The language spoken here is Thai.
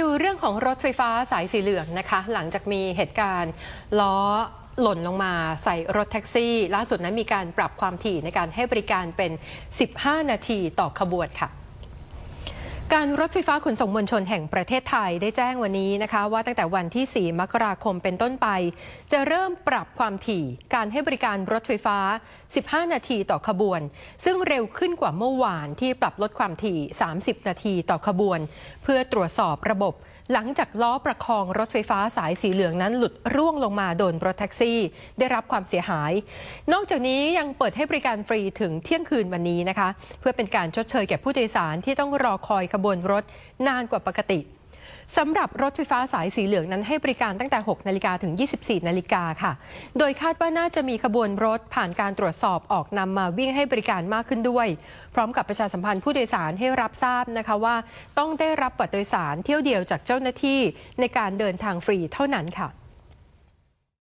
ดูเรื่องของรถไฟฟ้าสายสีเหลืองนะคะ หลังจากมีเหตุการณ์ล้อหล่นลงมาใส่รถแท็กซี่ ล่าสุดนั้นมีการปรับความถี่ในการให้บริการเป็น 15 นาทีต่อขบวนค่ะ การรถไฟฟ้าขนส่งมวลชนแห่งประเทศไทยได้แจ้งวันนี้นะคะ ว่าตั้งแต่วันที่ 4 มกราคมเป็นต้นไป จะเริ่มปรับความถี่การให้บริการรถไฟฟ้า 15 นาทีต่อขบวน ซึ่งเร็วขึ้นกว่าเมื่อวานที่ปรับลดความถี่ 30 นาทีต่อขบวน เพื่อตรวจสอบระบบหลังจากล้อประคองรถไฟฟ้าสายสีเหลืองนั้นหลุดร่วงลงมาโดนรถแท็กซี่ ได้รับความเสียหาย นอกจากนี้ยังเปิดให้บริการฟรีถึงเที่ยงคืนวันนี้นะคะ เพื่อเป็นการชดเชยแก่ผู้โดยสารที่ต้องรอคอยขบวนรถนานกว่าปกติสำหรับรถไฟฟ้าสายสีเหลืองนั้นให้บริการตั้งแต่ 6 นาฬิกาถึง 24 นาฬิกาค่ะ โดยคาดว่าน่าจะมีขบวนรถผ่านการตรวจสอบออกนำมาวิ่งให้บริการมากขึ้นด้วย พร้อมกับประชาสัมพันธ์ผู้โดยสารให้รับทราบนะคะว่า ต้องได้รับบัตรโดยสารเที่ยวเดียวจากเจ้าหน้าที่ในการเดินทางฟรีเท่านั้นค่ะ